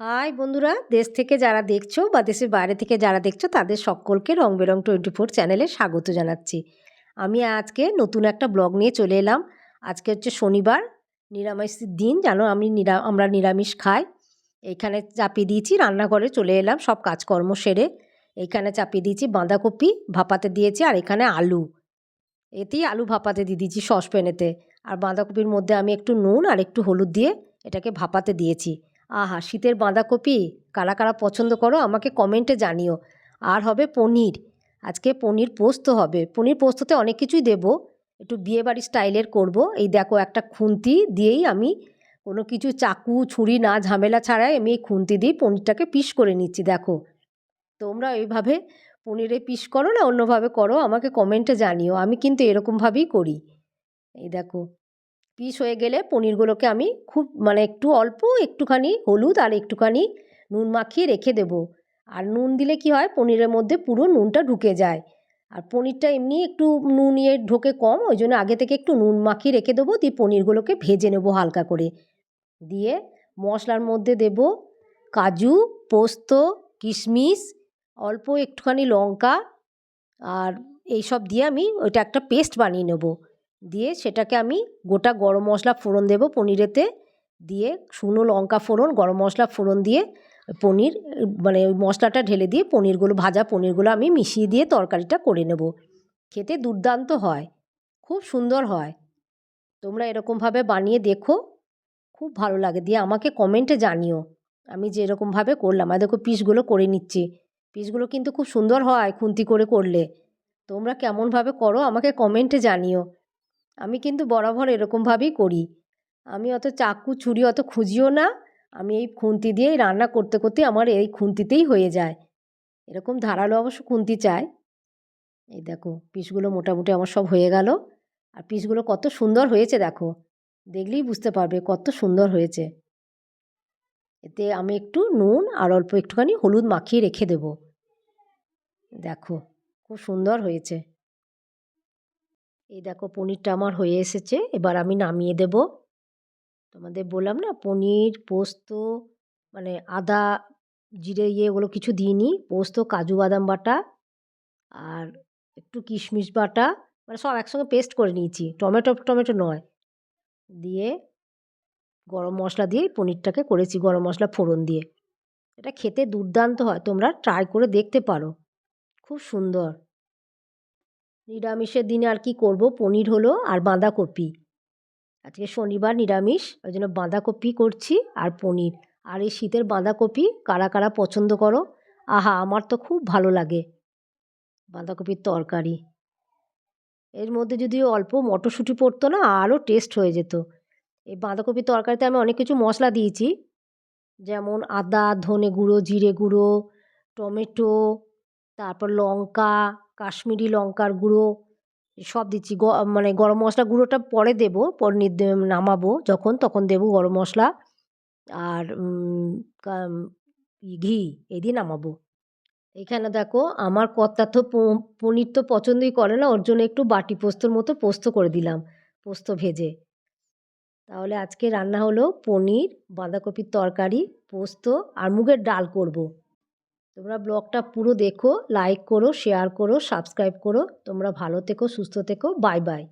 High বন্ধুরা, দেশ থেকে যারা দেখছ বা দেশের বাইরে থেকে যারা দেখছ, তাদের সকলকে রং বেরং টোয়েন্টি ফোর চ্যানেলে স্বাগত জানাচ্ছি। আমি আজকে নতুন একটা ব্লগ নিয়ে চলে এলাম। আজকে হচ্ছে শনিবার নিরামিষের দিন, জানো আমি নিরা, আমরা নিরামিষ খাই। এইখানে চাপিয়ে দিয়েছি, রান্নাঘরে চলে এলাম, সব কাজকর্ম সেরে। এইখানে চাপিয়ে দিয়েছি বাঁধাকপি, ভাপাতে দিয়েছি, আর এখানে আলু। এতেই আলু ভাপাতে দিয়ে দিয়েছি সসপ্যানেতে। আর বাঁধাকপির মধ্যে আমি একটু নুন আর একটু হলুদ দিয়ে এটাকে ভাপাতে দিয়েছি। আহা, শীতের বাঁধাকপি? কারা কারা পছন্দ করো আমাকে কমেন্টে জানিও। আর হবে পনির। আজকে পনির পোস্ত হবে। পনির পোস্ততে অনেক কিছুই দেবো। একটু বিয়েবাড়ি স্টাইলের করব। এই দেখো, একটা খুন্তি দিয়েই আমি কোনো কিছু চাকু, ছুরি না, ঝামেলা ছাড়াই আমি এই খুন্তি দিয়ে পনিরটাকে পিস করে নিচ্ছি, দেখো। তোমরা এইভাবে পনিরে পিস করো না অন্যভাবে করো, আমাকে কমেন্টে জানিও। আমি কিন্তু এরকমভাবেই করি। এই দেখো পিস হয়ে গেলে পনিরগুলোকে আমি খুব মানে একটু অল্প, একটুখানি হলুদ আর একটুখানি নুন মাখিয়ে রেখে দেব। আর নুন দিলে কি হয়? পনিরের মধ্যে পুরো নুনটা ঢুকে যায়। আর পনিরটা এমনি একটু নুন ইয়ে ঢোকে কম, ওই জন্য আগে থেকে একটু নুন মাখিয়ে রেখে দেবো, দিয়ে পনিরগুলোকে ভেজে নেব হালকা করে। দিয়ে মশলার মধ্যে দেব কাজু, পোস্ত, কিশমিশ, অল্প একটুখানি লঙ্কা, আর এইসব দিয়ে আমি ওইটা একটা পেস্ট বানিয়ে নেব। দিয়ে সেটাকে আমি গোটা গরম মশলা ফোড়ন দেব পনিরেতে। দিয়ে শুকনো লঙ্কা ফোড়ন, গরম মশলা ফোড়ন দিয়ে পনির মানে ওই মশলাটা ঢেলে দিয়ে পনিরগুলো, ভাজা পনিরগুলো আমি মিশিয়ে দিয়ে তরকারিটা করে নেব। খেতে দুর্দান্ত হয়, খুব সুন্দর হয়। তোমরা এরকমভাবে বানিয়ে দেখো, খুব ভালো লাগে। দিয়ে আমাকে কমেন্টে জানিও, আমি যে এরকমভাবে করলাম। আর দেখো পিসগুলো করে নিচ্ছি, পিসগুলো কিন্তু খুব সুন্দর হয় খুন্তি করে করলে। তোমরা কেমনভাবে করো আমাকে কমেন্টে জানিও। আমি কিন্তু বরাবর এরকমভাবেই করি। আমি অত চাকু ছুরি অত খুঁজিও না। আমি এই খুন্তি দিয়েই রান্না করতে করতে আমার এই খুন্তিতেই হয়ে যায়। এরকম ধারালো অবশ্য খুন্তি চাই। এই দেখো, পিসগুলো মোটামুটি আমার সব হয়ে গেল। আর পিসগুলো কত সুন্দর হয়েছে দেখো। দেখলেই বুঝতে পারবে কত সুন্দর হয়েছে। এতে আমি একটু নুন আর অল্প একটুখানি হলুদ মাখিয়ে রেখে দেব। দেখো, খুব সুন্দর হয়েছে। এই দেখো পনিরটা আমার হয়ে এসেছে, এবার আমি নামিয়ে দেব। তোমাদের বললাম না পনির, পোস্ত মানে আদা, জিরে ইয়ে ওগুলো কিছু দিইনি, পোস্ত, কাজু, বাদাম বাটা আর একটু কিশমিশ বাটা মানে সব একসঙ্গে পেস্ট করে নিয়েছি, টমেটো টমেটো নয়। দিয়ে গরম মশলা দিয়ে পনিরটাকে করেছি গরম মশলা ফোড়ন দিয়ে। এটা খেতে দুর্দান্ত হয়, তোমরা ট্রাই করে দেখতে পারো। খুব সুন্দর। নিরামিষের দিনে আর কি করব? পনির হলো আর বাঁধাকপি। আজকে শনিবার নিরামিষ, ওই জন্য বাঁধাকপি করছি আর পনির। আর এই শীতের বাঁধাকপি কারা কারা পছন্দ করো? আহা, আমার তো খুব ভালো লাগে বাঁধাকপির তরকারি। এর মধ্যে যদি অল্প মটরশুঁটি পড়তো না, আরও টেস্ট হয়ে যেত। এই বাঁধাকপির তরকারিতে আমি অনেক কিছু মশলা দিয়েছি। যেমন আদা, ধনে গুঁড়ো, জিরে গুঁড়ো, টমেটো তারপর লঙ্কা, কাশ্মীরি লঙ্কার গুঁড়ো, সব দিচ্ছি। মানে গরম মশলা গুঁড়োটা পরে দেবো, পর নামাবো যখন, তখন দেবো গরম মশলা আর ঘি এই দিয়ে নামাবো। এখানে দেখো আমার কর্তা তো পনির তো পছন্দই করে না, ওর জন্য একটু বাটি পোস্তর মতো পোস্ত করে দিলাম, পোস্ত ভেজে। তাহলে আজকে রান্না হলো পনির, বাঁধাকপির তরকারি, পোস্ত আর মুগের ডাল করব। তোমরা ব্লগটা পুরো দেখো লাইক করো শেয়ার করো সাবস্ক্রাইব করো। তোমরা ভালো থেকো, সুস্থ থেকো বাই বাই